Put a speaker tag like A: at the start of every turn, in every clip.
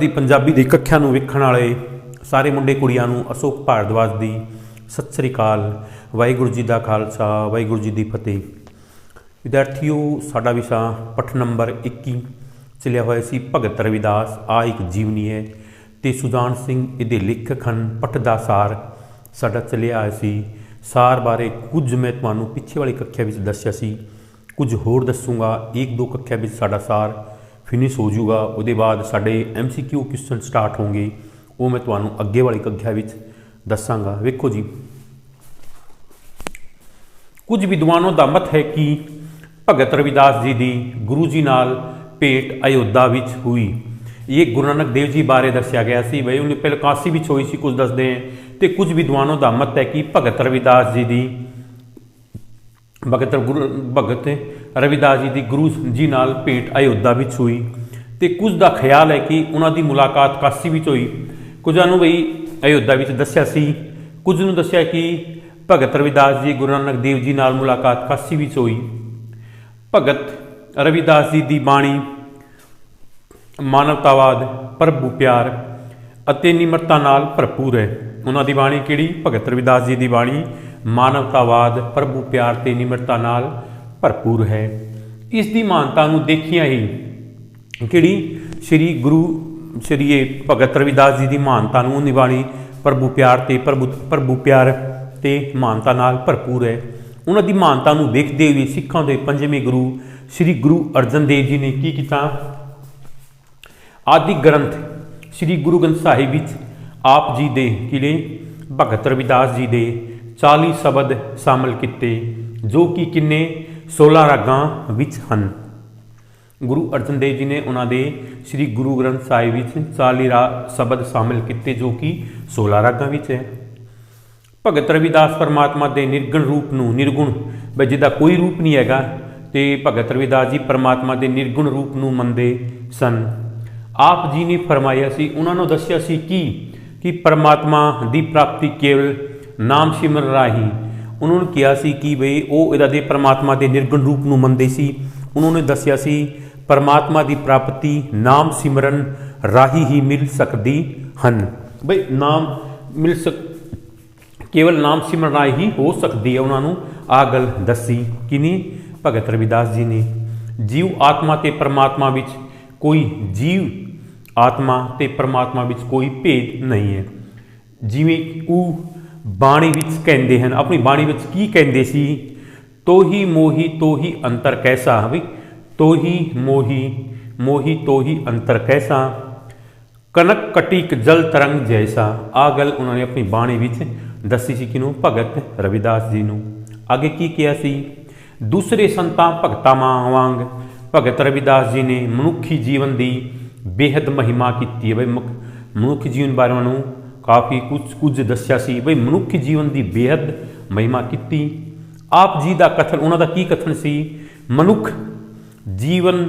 A: ਦੀ ਪੰਜਾਬੀ ਦੀ ਕੱਖਿਆਂ ਨੂੰ ਵੇਖਣ ਵਾਲੇ ਸਾਰੇ ਮੁੰਡੇ ਕੁੜੀਆਂ ਨੂੰ ਅਸ਼ੋਕ ਭਾਰਦਵਾਜ ਦੀ ਸਤਿ ਸ੍ਰੀ ਅਕਾਲ, ਵਾਹਿਗੁਰੂ ਜੀ ਦਾ ਖਾਲਸਾ, ਵਾਹਿਗੁਰੂ ਜੀ ਦੀ ਫਤਿਹ। ਵਿਦਿਆਰਥੀਓ, ਸਾਡਾ ਵਿਸ਼ਾ ਪਠ ਨੰਬਰ 21 ਚਲਿਆ ਹੋਇਆ ਸੀ ਭਗਤ ਰਵਿਦਾਸ, ਆ ਇੱਕ ਜੀਵਨੀ ਹੈ ਤੇ ਸੁਜਾਨ ਸਿੰਘ ਇਹਦੇ ਲੇਖਕ ਹਨ, ਪਠ ਦਾ ਸਾਰ। ਸਾਡਾ ਚਲਿਆ ਆਇਆ ਸੀ ਸਾਰ ਬਾਰੇ ਕੁਝ ਮੈਂ ਤੁਹਾਨੂੰ ਪਿੱਛੇ ਵਾਲੀ ਕੱਖਿਆ ਵਿੱਚ ਦੱਸਿਆ ਸੀ। ਕੁਝ ਹੋਰ ਦੱਸੂਗਾ, ਇੱਕ ਦੋ ਕੱਖਿਆ ਵਿੱਚ ਸਾਡਾ ਸਾਰ। ਫਿਨਿਸ਼ ਹੋ ਜਾਊਗਾ, ਉਹਦੇ ਬਾਅਦ ਸਾਡੇ ਐਮਸੀਕਿਊ ਕੁਐਸਚਨ ਸਟਾਰਟ ਹੋਣਗੇ, ਉਹ ਮੈਂ ਤੁਹਾਨੂੰ ਅੱਗੇ ਵਾਲੀ ਕੱਖਿਆ ਵਿੱਚ ਦੱਸਾਂਗਾ। ਵੇਖੋ ਜੀ। ਕੁਝ ਵਿਦਵਾਨੋਂ ਦਾ ਮਤ ਹੈ ਕਿ ਭਗਤ ਰਵਿਦਾਸ ਜੀ ਦੀ ਗੁਰੂ ਜੀ ਨਾਲ ਭੇਟ ਅਯੋਧਿਆ ਵਿੱਚ ਹੋਈ। ਇਹ ਗੁਰੂ ਨਾਨਕ ਦੇਵ ਜੀ ਬਾਰੇ ਦੱਸਿਆ ਗਿਆ ਸੀ। ਬਈ ਉਹਨੇ ਪਹਿਲਾਂ ਕਾਸੀ ਵਿੱਚ ਹੋਈ ਸੀ, ਕੁਝ ਦੱਸਦੇ ਹੈ। ਤੇ ਕੁਝ ਵਿਦਵਾਨੋਂ ਦਾ ਮਤ ਹੈ ਕਿ ਭਗਤ ਰਵਿਦਾਸ ਜੀ ਦੀ ਭਗਤ ਗੁਰੂ, ਭਗਤ ਰਵਿਦਾਸ ਜੀ ਦੀ ਗੁਰੂ ਜੀ ਨਾਲ ਭੇਟ ਅਯੋਧਿਆ ਵਿੱਚ ਹੋਈ ਤੇ ਕੁਝ ਦਾ ਖਿਆਲ ਹੈ ਕਿ ਉਹਨਾਂ ਦੀ ਮੁਲਾਕਾਤ ਕਾਸੀ ਵਿੱਚ ਹੋਈ। ਕੁਝਾਂ ਨੂੰ ਬਈ ਅਯੋਧਿਆ ਵਿੱਚ ਦੱਸਿਆ ਸੀ। ਕੁਝ ਨੂੰ ਦੱਸਿਆ ਕਿ ਭਗਤ ਰਵਿਦਾਸ ਜੀ ਗੁਰੂ ਨਾਨਕ ਦੇਵ ਜੀ ਨਾਲ ਮੁਲਾਕਾਤ ਕਾਸੀ ਵਿੱਚ ਹੋਈ। ਭਗਤ ਰਵਿਦਾਸ ਜੀ ਦੀ ਬਾਣੀ ਮਾਨਵਤਾਵਾਦ, ਪ੍ਰਭੂ ਪਿਆਰ ਅਤੇ ਨਿਮਰਤਾ ਨਾਲ ਭਰਪੂਰ ਹੈ। ਉਹਨਾਂ ਦੀ ਬਾਣੀ ਕਿਹੜੀ? ਭਗਤ ਰਵਿਦਾਸ ਜੀ ਦੀ ਬਾਣੀ ਮਾਨਵਤਾਵਾਦ, ਪ੍ਰਭੂ ਪਿਆਰ ਤੇ ਨਿਮਰਤਾ ਨਾਲ ਭਰਪੂਰ ਹੈ। ਇਸ ਦੀ ਮਾਨਤਾ ਨੂੰ ਦੇਖਿਆ ਹੀ ਕਿਹੜੀ? ਸ੍ਰੀ ਗੁਰੂ, ਸ੍ਰੀ ਭਗਤ ਰਵਿਦਾਸ ਜੀ ਦੀ ਮਾਨਤਾ ਨੂੰ ਨਿਵਾਣੀ ਪ੍ਰਭੂ ਪਿਆਰ ਤੇ ਪ੍ਰਭੂ ਪ੍ਰਭੂ ਪਿਆਰ ਤੇ ਮਾਨਤਾ ਨਾਲ ਭਰਪੂਰ ਹੈ। ਉਹਨਾਂ ਦੀ ਮਾਨਤਾ ਨੂੰ ਵੇਖਦੇ ਹੋਏ ਸਿੱਖਾਂ ਦੇ ਪੰਜਵੇਂ ਗੁਰੂ ਸ੍ਰੀ ਗੁਰੂ ਅਰਜਨ ਦੇਵ ਜੀ ਨੇ ਕੀ ਕੀਤਾ? ਆਦਿ ਗ੍ਰੰਥ ਸ੍ਰੀ ਗੁਰੂ ਗ੍ਰੰਥ ਸਾਹਿਬ ਵਿੱਚ ਆਪ ਜੀ ਦੇ ਕਿਲੇ ਭਗਤ ਰਵਿਦਾਸ ਜੀ ਦੇ 40 ਸ਼ਬਦ ਸ਼ਾਮਲ ਕੀਤੇ, ਜੋ ਕਿ ਕਿੰਨੇ 16 ਰਾਗਾਂ ਵਿੱਚ ਹਨ। ਗੁਰੂ ਅਰਜਨ ਦੇਵ ਜੀ ਨੇ ਉਹਨਾਂ ਦੇ ਸ੍ਰੀ ਗੁਰੂ ਗ੍ਰੰਥ ਸਾਹਿਬ ਵਿੱਚ 40 ਰਾ, ਸ਼ਬਦ ਸ਼ਾਮਿਲ ਕੀਤੇ ਜੋ ਕਿ 16 ਰਾਗਾਂ ਵਿੱਚ ਹੈ। ਭਗਤ ਰਵਿਦਾਸ ਪਰਮਾਤਮਾ ਦੇ ਨਿਰਗੁਣ ਰੂਪ ਨੂੰ ਨਿਰਗੁਣ, ਬਈ ਜਿਹਦਾ ਕੋਈ ਰੂਪ ਨਹੀਂ ਹੈਗਾ, ਤੇ ਭਗਤ ਰਵਿਦਾਸ ਜੀ ਪਰਮਾਤਮਾ ਦੇ ਨਿਰਗੁਣ ਰੂਪ ਨੂੰ ਮੰਨਦੇ ਸਨ। ਆਪ ਜੀ ਨੇ ਫਰਮਾਇਆ ਸੀ, ਉਹਨਾਂ ਨੂੰ ਦੱਸਿਆ ਸੀ ਕਿ ਕਿ ਪਰਮਾਤਮਾ ਦੀ ਪ੍ਰਾਪਤੀ ਕੇਵਲ ਨਾਮ ਸਿਮਰਨ ਰਾਹੀਂ ਉਹਨਾਂ ਨੂੰ ਕਿਹਾ ਸੀ ਕਿ ਬਈ ਉਹ ਇਹਦਾ ਦੇ ਪਰਮਾਤਮਾ ਦੇ ਨਿਰਗੁਣ ਰੂਪ ਨੂੰ ਮੰਨਦੇ ਸੀ ਉਹਨਾਂ ਨੇ ਦੱਸਿਆ ਸੀ ਪਰਮਾਤਮਾ ਦੀ ਪ੍ਰਾਪਤੀ ਨਾਮ ਸਿਮਰਨ ਰਾਹੀਂ ਹੀ ਮਿਲ ਸਕਦੀ ਹਨ ਬਈ ਨਾਮ ਮਿਲ ਸਕ ਕੇਵਲ ਨਾਮ ਸਿਮਰਨ ਰਾਹੀਂ ਹੀ ਹੋ ਸਕਦੀ ਹੈ ਉਹਨਾਂ ਨੂੰ ਆ ਗੱਲ ਦੱਸੀ ਕਿ ਨਹੀਂ ਭਗਤ ਰਵਿਦਾਸ ਜੀ ਨੇ ਜੀਵ ਆਤਮਾ ਤੇ ਪਰਮਾਤਮਾ ਵਿੱਚ ਕੋਈ ਜੀਵ ਆਤਮਾ ਤੇ ਪਰਮਾਤਮਾ ਵਿੱਚ ਕੋਈ ਭੇਦ ਨਹੀਂ ਹੈ ਜਿਵੇਂ ਉਹ ਬਾਣੀ ਵਿੱਚ ਕਹਿੰਦੇ ਹਨ। ਆਪਣੀ ਬਾਣੀ ਵਿੱਚ ਕੀ ਕਹਿੰਦੇ ਸੀ? ਤੋਹੀ ਮੋਹੀ ਤੋਹੀ ਅੰਤਰ ਕੈਸਾ? ਵੀ ਤੋਹੀ ਮੋਹੀ ਮੋਹੀ ਤੋਹੀ ਅੰਤਰ ਕੈਸਾ? ਕਨਕ ਕਟੀਕ ਜਲ ਤਰੰਗ ਜੈਸਾ। ਆ ਗੱਲ ਉਹਨਾਂ ਨੇ ਆਪਣੀ ਬਾਣੀ ਵਿੱਚ ਦੱਸੀ ਸੀ ਕਿਨੂੰ? ਭਗਤ ਰਵਿਦਾਸ ਜੀ ਨੂੰ। ਅੱਗੇ ਕੀ ਕਿਹਾ ਸੀ? ਦੂਸਰੇ ਸੰਤਾਂ ਭਗਤਾਂ ਵਾਂਗ ਭਗਤ ਰਵਿਦਾਸ ਜੀ ਨੇ ਮਨੁੱਖੀ ਜੀਵਨ ਦੀ ਬੇਹੱਦ ਮਹਿਮਾ ਕੀਤੀ ਹੈ। ਬਈ ਮਨੁੱਖੀ ਜੀਵਨ ਬਾਰੇ ਉਹਨਾਂ ਨੂੰ ਕਾਫੀ ਕੁਝ ਕੁਝ ਦੱਸਿਆ ਸੀ ਬਈ ਮਨੁੱਖੀ ਜੀਵਨ ਦੀ ਬੇਹੱਦ ਮਹਿਮਾ ਕੀਤੀ। ਆਪ ਜੀ ਦਾ ਕਥਨ, ਉਹਨਾਂ ਦਾ ਕੀ ਕਥਨ ਸੀ? ਮਨੁੱਖ ਜੀਵਨ,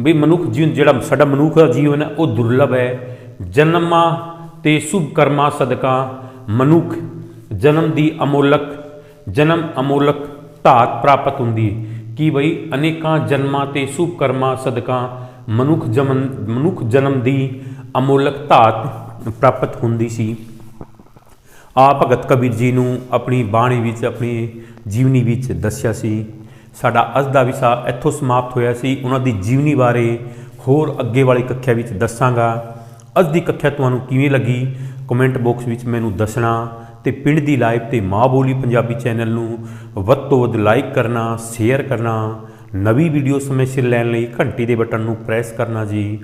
A: ਵੀ ਮਨੁੱਖ ਜੀਵਨ ਜਿਹੜਾ ਸਾਡਾ ਮਨੁੱਖ ਦਾ ਜੀਵਨ ਹੈ, ਉਹ ਦੁਰਲਭ ਹੈ। ਜਨਮਾਂ ਤੇ ਸੁਭ ਕਰਮਾਂ ਸਦਕਾ ਮਨੁੱਖ ਜਨਮ ਦੀ ਅਮੋਲਕ, ਜਨਮ ਅਮੋਲਕ ਧਾਤ ਪ੍ਰਾਪਤ ਹੁੰਦੀ ਹੈ ਕਿ ਬਈ ਅਨੇਕਾਂ ਜਨਮਾਂ ਤੇ ਸੁਭ ਕਰਮਾਂ ਸਦਕਾ ਮਨੁੱਖ ਜਨਮ ਮਨੁੱਖ ਜਨਮ ਦੀ ਅਮੋਲਕ ਧਾਤ ਪ੍ਰਾਪਤ ਹੁੰਦੀ ਸੀ। ਆ ਭਗਤ ਕਬੀਰ ਜੀ ਨੂੰ ਆਪਣੀ ਬਾਣੀ ਵਿੱਚ, ਆਪਣੀ ਜੀਵਨੀ ਵਿੱਚ ਦੱਸਿਆ ਸੀ। ਸਾਡਾ ਅੱਜ ਦਾ ਵਿਸ਼ਾ ਇੱਥੋਂ ਸਮਾਪਤ ਹੋਇਆ ਸੀ। ਉਹਨਾਂ ਦੀ ਜੀਵਨੀ ਬਾਰੇ ਹੋਰ ਅੱਗੇ ਵਾਲੀ ਕੱਖਿਆ ਵਿੱਚ ਦੱਸਾਂਗਾ। ਅੱਜ ਦੀ ਕੱਖਿਆ ਤੁਹਾਨੂੰ ਕਿਵੇਂ ਲੱਗੀ? ਕਮੈਂਟ ਬਾਕਸ ਵਿੱਚ ਮੈਨੂੰ ਦੱਸਣਾ ਤੇ ਪਿੰਡ ਦੀ ਲਾਈਵ ਤੇ ਮਾਂ ਬੋਲੀ ਪੰਜਾਬੀ ਚੈਨਲ ਨੂੰ ਵੱਧ ਤੋਂ ਵੱਧ ਲਾਈਕ ਕਰਨਾ, ਸ਼ੇਅਰ ਕਰਨਾ, ਨਵੀਂ ਵੀਡੀਓ ਸਮੇਂ ਸਿਰ ਲੈਣ ਲਈ ਘੰਟੀ ਦੇ ਬਟਨ ਨੂੰ ਪ੍ਰੈਸ ਕਰਨਾ ਜੀ।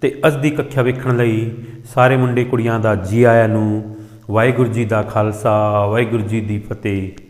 A: ਤੇ ਅੱਜ ਦੀ ਕੱਖਿਆ ਵੇਖਣ ਲਈ ਸਾਰੇ ਮੁੰਡੇ ਕੁੜੀਆਂ ਦਾ ਜੀ ਆਇਆਂ ਨੂੰ ਵਾਹਿਗੁਰੂ ਜੀ ਦਾ ਖਾਲਸਾ, ਵਾਹਿਗੁਰੂ ਜੀ ਦੀ ਫਤਿਹ।